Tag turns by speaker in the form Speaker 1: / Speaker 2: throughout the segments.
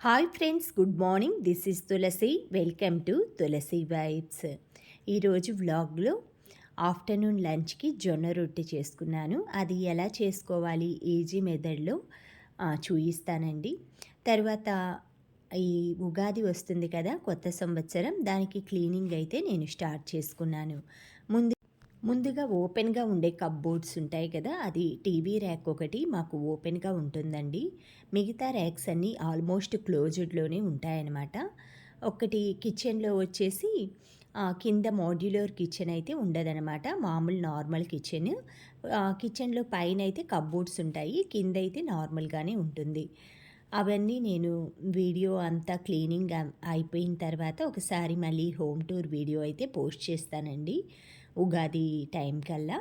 Speaker 1: Hi friends good morning. This is Tulasi. Welcome to Tulasi vibes ఈరోజు వ్లాగ్లో afternoon లంచ్కి జొన్న రొట్టె చేసుకున్నాను. అది ఎలా చేసుకోవాలి ఈజీ మెథడ్లో చూపిస్తానండి తర్వాత ఈ ఉగాది వస్తుంది కదా కొత్త సంవత్సరం దానికి క్లీనింగ్ అయితే నేను స్టార్ట్ చేసుకున్నాను. ముందు ముందుగా ఓపెన్గా ఉండే కప్బోర్డ్స్ ఉంటాయి కదా అది టీవీ ర్యాక్ ఒకటి మాకు ఓపెన్గా ఉంటుందండి. మిగతా ర్యాక్స్ అన్నీ ఆల్మోస్ట్ క్లోజ్డ్లోనే ఉంటాయన్నమాట. ఒకటి కిచెన్లో వచ్చేసి కింద మాడ్యులర్ కిచెన్ అయితే ఉండదనమాట మామూలు నార్మల్ కిచెన్. కిచెన్లో పైన అయితే కప్బోర్డ్స్ ఉంటాయి కింద అయితే నార్మల్గానే ఉంటుంది. అవన్నీ నేను వీడియో అంతా క్లీనింగ్ అయిపోయిన తర్వాత ఒకసారి మళ్ళీ హోమ్ టూర్ వీడియో అయితే పోస్ట్ చేస్తానండి. ఉగాది టైం కల్లా.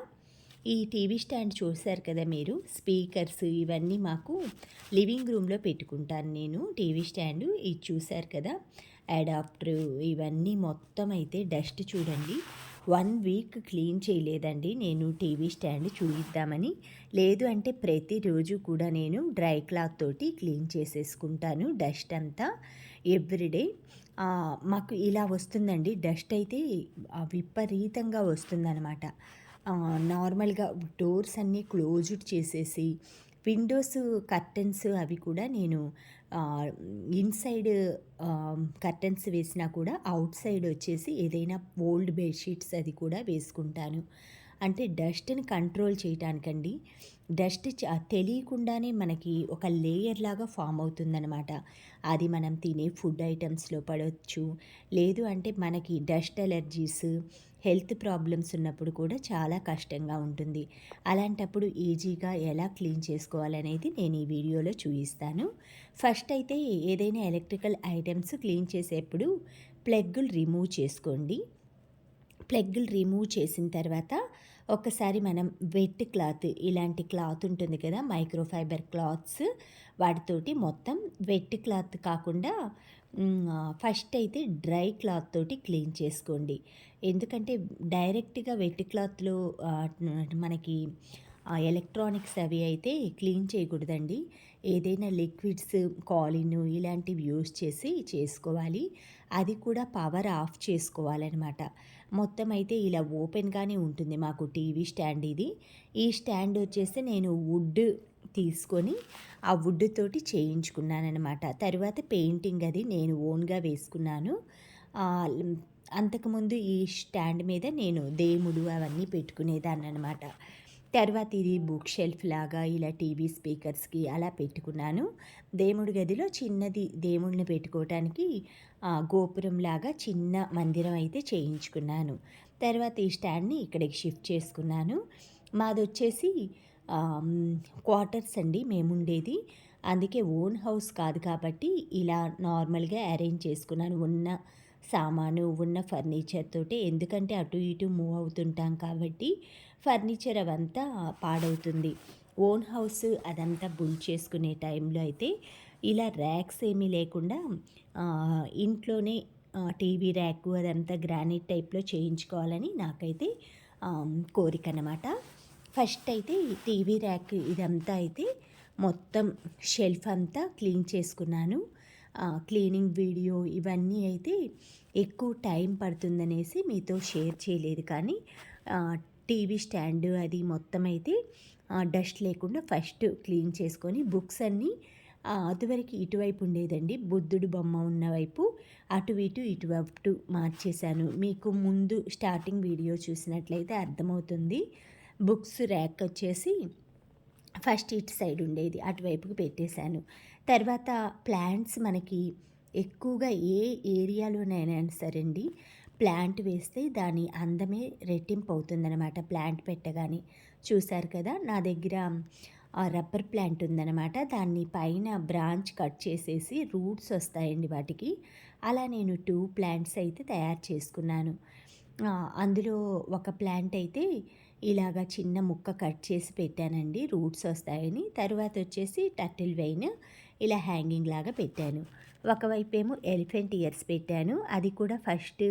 Speaker 1: ఈ టీవీ స్టాండ్ చూశారు కదా మీరు? స్పీకర్స్ ఇవన్నీ మాకు లివింగ్ రూమ్లో పెట్టుకుంటాను నేను. టీవీ స్టాండ్ ఇది చూశారు కదా? అడాప్టర్ ఇవన్నీ మొత్తం అయితే డస్ట్ చూడండి. వన్ వీక్ క్లీన్ చేయలేదండి నేను టీవీ స్టాండ్ చూయిద్దామని. లేదు అంటే ప్రతిరోజు కూడా నేను డ్రై క్లాత్ తోటి క్లీన్ చేసేసుకుంటాను డస్ట్ అంతా. ఎవ్రీడే మాకు ఇలా వస్తుందండి. డస్ట్ అయితే విపరీతంగా వస్తుందన్నమాట. నార్మల్గా డోర్స్ అన్నీ క్లోజ్డ్ చేసేసి విండోస్ కర్టెన్స్ అవి కూడా నేను ఇన్సైడ్ కర్టెన్స్ వేసినా కూడా అవుట్ సైడ్ వచ్చేసి ఏదైనా ఓల్డ్ బెడ్షీట్స్ అది కూడా వేసుకుంటాను. అంటే డస్ట్ని కంట్రోల్ చేయటానికండి. డస్ట్ తెలియకుండానే మనకి ఒక లేయర్ లాగా ఫామ్ అవుతుందనమాట అది మనం తినే ఫుడ్ ఐటమ్స్లో పడవచ్చు లేదు అంటే మనకి డస్ట్ అలర్జీస్ హెల్త్ ప్రాబ్లమ్స్ ఉన్నప్పుడు కూడా చాలా కష్టంగా ఉంటుంది. అలాంటప్పుడు ఈజీగా ఎలా క్లీన్ చేసుకోవాలనేది నేను ఈ వీడియోలో చూపిస్తాను ఫస్ట్ అయితే ఏదైనా ఎలక్ట్రికల్ ఐటమ్స్ క్లీన్ చేసేప్పుడు ప్లగ్గులు రిమూవ్ చేసుకోండి. ప్లగ్గులు రిమూవ్ చేసిన తర్వాత ఒకసారి మనం వెట్ క్లాత్ ఇలాంటి క్లాత్ ఉంటుంది కదా మైక్రోఫైబర్ క్లాత్స్ వాటితోటి మొత్తం వెట్ క్లాత్ కాకుండా ఫస్ట్ అయితే డ్రై క్లాత్ తోటి క్లీన్ చేసుకోండి. ఎందుకంటే డైరెక్ట్గా వెట్ క్లాత్లో మనకి ఎలక్ట్రానిక్స్ అవి అయితే క్లీన్ చేయకూడదండి. ఏదైనా లిక్విడ్స్ కాలిన్ ఇలాంటివి యూస్ చేసి చేసుకోవాలి. అది కూడా పవర్ ఆఫ్ చేసుకోవాలన్నమాట. మొత్తం అయితే ఇలా ఓపెన్గానే ఉంటుంది మాకు టీవీ స్టాండ్ ఇది. ఈ స్టాండ్ వచ్చేసి నేను వుడ్ తీసుకొని ఆ వుడ్ తోటి చేయించుకున్నానమాట తర్వాత పెయింటింగ్ అది నేను ఓన్గా వేసుకున్నాను. అంతకుముందు ఈ స్టాండ్ మీద నేను దేముడు అవన్నీ పెట్టుకునేదాన్ని అనమాట తర్వాత ఇది బుక్ షెల్ఫ్ లాగా ఇలా టీవీ స్పీకర్స్కి అలా పెట్టుకున్నాను. దేవుడి గదిలో చిన్నది దేవుడిని పెట్టుకోవటానికి గోపురం లాగా చిన్న మందిరం అయితే చేయించుకున్నాను. తర్వాత ఈ స్టాండ్ని ఇక్కడికి షిఫ్ట్ చేసుకున్నాను. మాది వచ్చేసి క్వార్టర్స్ అండి మేముండేది. అందుకే ఓన్ హౌస్ కాదు కాబట్టి ఇలా నార్మల్గా అరేంజ్ చేసుకున్నాను. ఉన్న సామాను ఉన్న ఫర్నిచర్ తోటి. ఎందుకంటే అటు ఇటు మూవ్ అవుతుంటాం కాబట్టి ఫర్నిచర్ అవంతా పాడవుతుంది. ఓన్ హౌస్ అదంతా బుల్ చేసుకునే టైంలో అయితే ఇలా ర్యాక్స్ ఏమీ లేకుండా ఇంట్లోనే టీవీ ర్యాక్ అదంతా గ్రానైట్ టైప్లో చేయించుకోవాలని నాకైతే కోరిక అనమాట ఫస్ట్ అయితే టీవీ ర్యాక్ ఇదంతా అయితే మొత్తం షెల్ఫ్ అంతా క్లీన్ చేసుకున్నాను. క్లీనింగ్ వీడియో ఇవన్నీ అయితే ఎక్కువ టైం పడుతుందనేసి మీతో షేర్ చేయలేదు. కానీ టీవీ స్టాండ్ అది మొత్తం అయితే డస్ట్ లేకుండా ఫస్ట్ క్లీన్ చేసుకొని బుక్స్ అన్నీ అటువరకు ఇటువైపు ఉండేదండి. బుద్ధుడు బొమ్మ ఉన్న వైపు అటు ఇటు ఇటువైపు మార్చేశాను. మీకు ముందు స్టార్టింగ్ వీడియో చూసినట్లయితే అర్థమవుతుంది. బుక్స్ ర్యాక్ వచ్చేసి ఫస్ట్ ఇటు సైడ్ ఉండేది. అటువైపుకి పెట్టేశాను. తర్వాత ప్లాంట్స్ మనకి ఎక్కువగా ఏ ఏరియాలోనైనా సరే అండి ప్లాంట్ వేస్తే దాని అందమే రెట్టింపు అవుతుందన్నమాట. ప్లాంట్ పెట్టగానే చూశారు కదా నా దగ్గర రబ్బర్ ప్లాంట్ ఉందన్నమాట. దాన్ని పైన బ్రాంచ్ కట్ చేసేసి రూట్స్ వస్తాయండి వాటికి. అలా నేను టూ ప్లాంట్స్ అయితే తయారు చేసుకున్నాను. అందులో ఒక ప్లాంట్ అయితే ఇలాగా చిన్న ముక్క కట్ చేసి పెట్టానండి రూట్స్ వస్తాయని. తర్వాత వచ్చేసి టర్టిల్ వెయిన్ ఇలా హ్యాంగింగ్ లాగా పెట్టాను. ఒకవైపు ఏమో ఎలిఫెంట్ ఇయర్స్ పెట్టాను. అది కూడా ఫస్ట్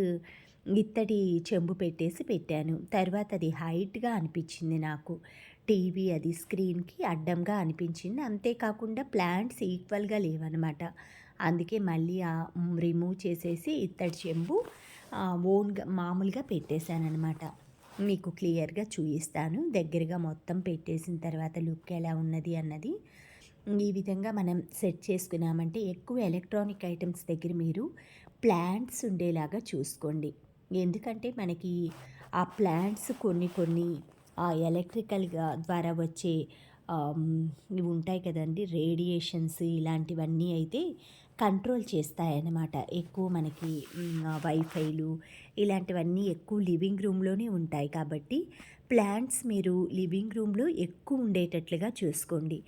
Speaker 1: ఇత్తడి చెంబు పెట్టేసి పెట్టాను. తర్వాత అది హైట్గా అనిపించింది నాకు. టీవీ అది స్క్రీన్కి అడ్డంగా అనిపించింది. అంతేకాకుండా ప్లాంట్స్ ఈక్వల్గా లేవన్నమాట. అందుకే మళ్ళీ రిమూవ్ చేసేసి ఇత్తడి చెంబు ఓన్గా మామూలుగా పెట్టేశానమాట మీకు క్లియర్గా చూపిస్తాను. దగ్గరగా మొత్తం పెట్టేసిన తర్వాత లుక్ ఎలా ఉన్నది అన్నది. ఈ విధంగా మనం సెట్ చేసుకున్నామంటే ఎక్కువ ఎలక్ట్రానిక్ ఐటమ్స్ దగ్గర మీరు ప్లాంట్స్ ఉండేలాగా చూసుకోండి. ఎందుకంటే మనకి ఆ ప్లాంట్స్ కొన్ని కొన్ని ఆ ఎలక్ట్రికల్గా ద్వారా వచ్చే ఇవి ఉంటాయి కదండి రేడియేషన్స్ ఇలాంటివన్నీ అయితే కంట్రోల్ చేస్తాయన్నమాట. ఎక్కువ మనకి వైఫైలు ఇలాంటివన్నీ ఎక్కువ లివింగ్ రూమ్లోనే ఉంటాయి కాబట్టి ప్లాంట్స్ మీరు లివింగ్ రూమ్లో ఎక్కువ ఉండేటట్లుగా చూసుకోండి.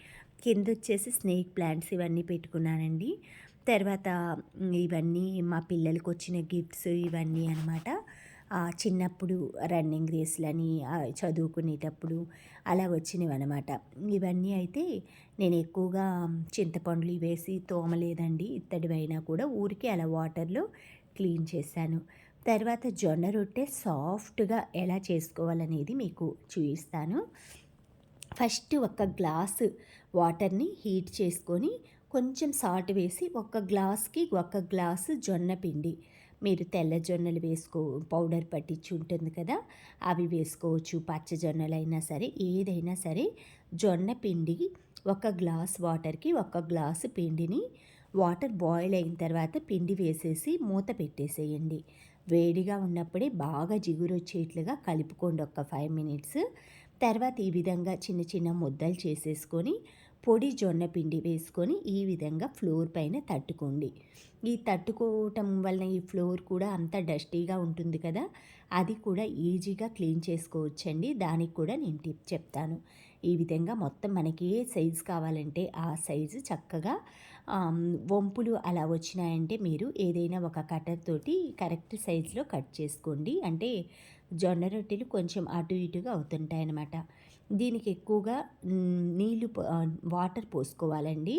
Speaker 1: కింద వచ్చేసి స్నేక్ ప్లాంట్స్ ఇవన్నీ పెట్టుకున్నానండి. తర్వాత ఇవన్నీ మా పిల్లలకు వచ్చిన గిఫ్ట్స్ ఇవన్నీ అనమాట చిన్నప్పుడు రన్నింగ్ రేస్లని చదువుకునేటప్పుడు అలా వచ్చినవి అనమాట ఇవన్నీ అయితే నేను ఎక్కువగా చింతపండులు వేసి తోమలేదండి. ఇత్తడివైనా కూడా ఊరికే అలా వాటర్లో క్లీన్ చేశాను. తర్వాత జొన్న రొట్టె సాఫ్ట్గా ఎలా చేసుకోవాలనేది మీకు చూపిస్తాను. ఫస్ట్ ఒక గ్లాసు వాటర్ని హీట్ చేసుకొని కొంచెం సాల్ట్ వేసి ఒక గ్లాస్కి ఒక గ్లాసు జొన్న పిండి. మీరు తెల్ల జొన్నలు వేసుకో పౌడర్ పట్టించి ఉంటుంది కదా అవి వేసుకోవచ్చు. పచ్చ జొన్నలు అయినా సరే ఏదైనా సరే జొన్న పిండి ఒక గ్లాస్ వాటర్కి ఒక గ్లాసు పిండిని వాటర్ బాయిల్ అయిన తర్వాత పిండి వేసేసి మూత పెట్టేసేయండి. వేడిగా ఉన్నప్పుడే బాగా జిగురు వచ్చేట్లుగా కలుపుకోండి ఒక ఫైవ్ మినిట్స్. తర్వాత ఈ విధంగా చిన్న చిన్న ముద్దలు చేసేసుకొని పొడి జొన్న పిండి వేసుకొని ఈ విధంగా ఫ్లోర్ పైన తట్టుకోండి. ఈ తట్టుకోవటం వలన ఈ ఫ్లోర్ కూడా అంత డస్టీగా ఉంటుంది కదా అది కూడా ఈజీగా క్లీన్ చేసుకోవచ్చండి. దానికి కూడా నేను టిప్ చెప్తాను. ఈ విధంగా మొత్తం మనకి ఏ సైజు కావాలంటే ఆ సైజు చక్కగా వంపులు అలా వచ్చినాయంటే మీరు ఏదైనా ఒక కటర్ తోటి కరెక్ట్ సైజులో కట్ చేసుకోండి. అంటే జొన్న రొట్టెలు కొంచెం అటు ఇటుగా అవుతుంటాయి అన్నమాట దీనికి ఎక్కువగా నీళ్ళు వాటర్ పోసుకోవాలండి.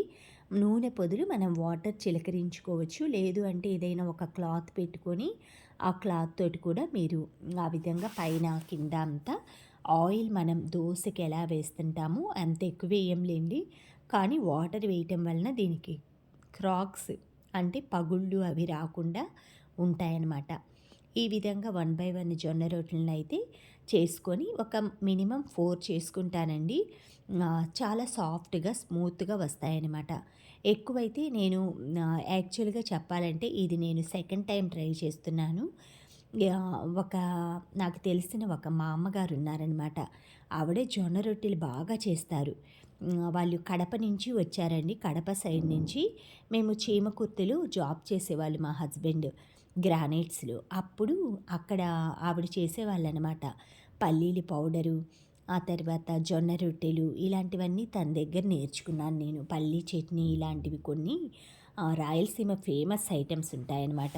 Speaker 1: నూనె పొదులు మనం వాటర్ చిలకరించుకోవచ్చు. లేదు అంటే ఏదైనా ఒక క్లాత్ పెట్టుకొని ఆ క్లాత్ తోటి కూడా మీరు ఆ విధంగా పైన కింద అంతా ఆయిల్ మనం దోశకి ఎలా వేస్తుంటామో అంత ఎక్కువ వేయంలేండి కానీ వాటర్ వేయటం వలన దీనికి క్రాక్స్ అంటే పగుళ్ళు అవి రాకుండా ఉంటాయన్నమాట. ఈ విధంగా వన్ బై వన్ జొన్న రొట్టెలను అయితే చేసుకొని ఒక మినిమం ఫోర్ చేసుకుంటానండి. చాలా సాఫ్ట్గా స్మూత్గా వస్తాయన్నమాట. ఎక్కువైతే నేను యాక్చువల్గా చెప్పాలంటే ఇది నేను సెకండ్ టైం ట్రై చేస్తున్నాను. ఒక నాకు తెలిసిన ఒక మా అమ్మగారు ఉన్నారనమాట ఆవిడే జొన్న రొట్టెలు బాగా చేస్తారు. వాళ్ళు కడప నుంచి వచ్చారండి. కడప సైడ్ నుంచి మేము చీమకుర్తిలో జాబ్ చేసేవాళ్ళు మా హస్బెండ్ గ్రానైట్స్లో. అప్పుడు అక్కడ ఆవిడ చేసేవాళ్ళు అనమాట పల్లీలు పౌడరు ఆ తర్వాత జొన్న రొట్టెలు ఇలాంటివన్నీ తన దగ్గర నేర్చుకున్నాను నేను. పల్లీ చట్నీ ఇలాంటివి కొన్ని రాయలసీమ ఫేమస్ ఐటమ్స్ ఉంటాయన్నమాట.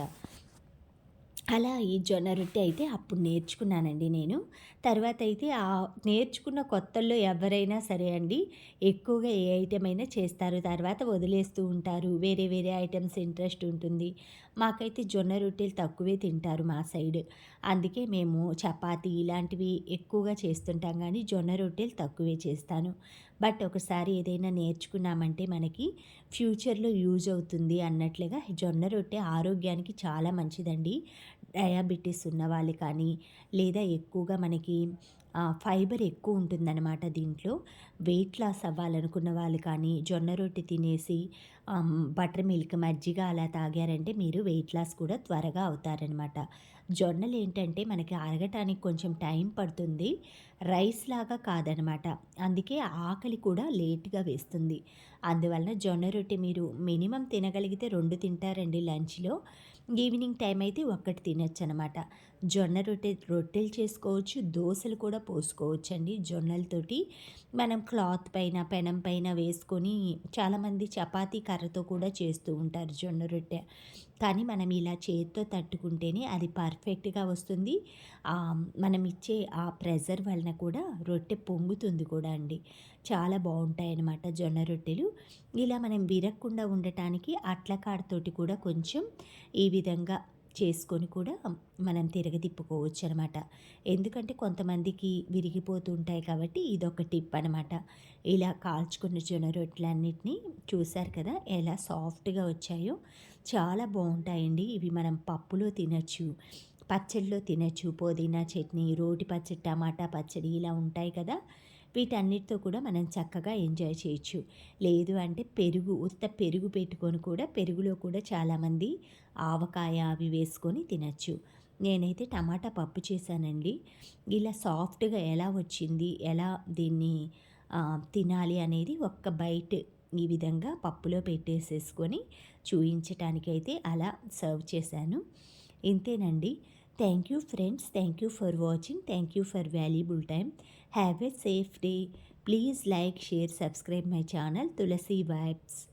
Speaker 1: అలా ఈ జొన్న రొట్టె అయితే అప్పుడు నేర్చుకున్నానండి నేను. తర్వాత అయితే ఆ నేర్చుకున్న కొత్తల్లో ఎవరైనా సరే అండి ఎక్కువగా ఏ ఐటెం అయినా చేస్తారు. తర్వాత వదిలేస్తూ ఉంటారు. వేరే వేరే ఐటమ్స్ ఇంట్రెస్ట్ ఉంటుంది. మాకైతే జొన్న రొట్టెలు తక్కువే తింటారు మా సైడ్. అందుకే మేము చపాతీ ఇలాంటివి ఎక్కువగా చేస్తుంటాం కానీ జొన్న రొట్టెలు తక్కువే చేస్తాను. బట్ ఒకసారి ఏదైనా నేర్చుకున్నామంటే మనకి ఫ్యూచర్లో యూజ్ అవుతుంది అన్నట్లుగా జొన్న రొట్టె ఆరోగ్యానికి చాలా మంచిదండి. డయాబెటీస్ ఉన్న వాళ్ళు కానీ లేదా ఎక్కువగా మనకి ఫైబర్ ఎక్కువ ఉంటుందన్నమాట దీంట్లో. వెయిట్ లాస్ అవ్వాలనుకున్న వాళ్ళు కానీ జొన్న రొట్టె తినేసి బటర్ మిల్క్ మజ్జిగ అలా తాగారంటే మీరు వెయిట్ లాస్ కూడా త్వరగా అవుతారనమాట జొన్నలు ఏంటంటే మనకి అరగటానికి కొంచెం టైం పడుతుంది. రైస్ లాగా కాదనమాట అందుకే ఆకలి కూడా లేట్గా వేస్తుంది. అందువలన జొన్న రొట్టె మీరు మినిమం తినగలిగితే రెండు తింటారండి లంచ్లో. ఈవినింగ్ టైం అయితే ఒక్కటి తినొచ్చు అనమాట జొన్న రొట్టె రొట్టెలు చేసుకోవచ్చు దోశలు కూడా పోసుకోవచ్చు అండి జొన్నలతోటి. మనం క్లాత్ పైన పెనం పైన వేసుకొని చాలామంది చపాతీ కర్రతో కూడా చేస్తూ ఉంటారు జొన్న రొట్టె. కానీ మనం ఇలా చేతితో తట్టుకుంటేనే అది పర్ఫెక్ట్గా వస్తుంది. మనం ఇచ్చే ఆ ప్రెజర్ వలన కూడా రొట్టె పొంగుతుంది కూడా అండి. చాలా బాగుంటాయి అన్నమాట జొన్న రొట్టెలు. ఇలా మనం విరక్కుండా ఉండటానికి అట్ల కాడతోటి కూడా కొంచెం ఈ విధంగా చేసుకొని కూడా మనం తిరగదిప్పుకోవచ్చు అనమాట ఎందుకంటే కొంతమందికి విరిగిపోతుంటాయి కాబట్టి ఇదొక టిప్ అనమాట. ఇలా కాల్చుకున్న జొన్న రొట్టెలన్నిటినీ చూశారు కదా ఎలా సాఫ్ట్గా వచ్చాయో. చాలా బాగుంటాయండి. ఇవి మనం పప్పులో తినచ్చు పచ్చడిలో తినచ్చు పుదీనా చట్నీ రోటి పచ్చడి టమాటా పచ్చడి ఇలా ఉంటాయి కదా. వీటన్నిటితో కూడా మనం చక్కగా ఎంజాయ్ చేయొచ్చు. లేదు అంటే పెరుగు ఉత్త పెరుగు పెట్టుకొని కూడా పెరుగులో కూడా చాలామంది ఆవకాయ అవి వేసుకొని తినచ్చు. నేనైతే టమాటా పప్పు చేశానండి. ఇలా సాఫ్ట్గా ఎలా వచ్చింది ఎలా దీన్ని తినాలి అనేది ఒక్క బయట ఈ విధంగా పప్పులో పెట్టేసేసుకొని చూయించటానికైతే అలా సర్వ్ చేశాను. ఇంతేనండి. Thank you friends. Thank you for watching. Thank you for valuable time. Have a safe day. Please like, share, subscribe my channel Tulasi Vibes.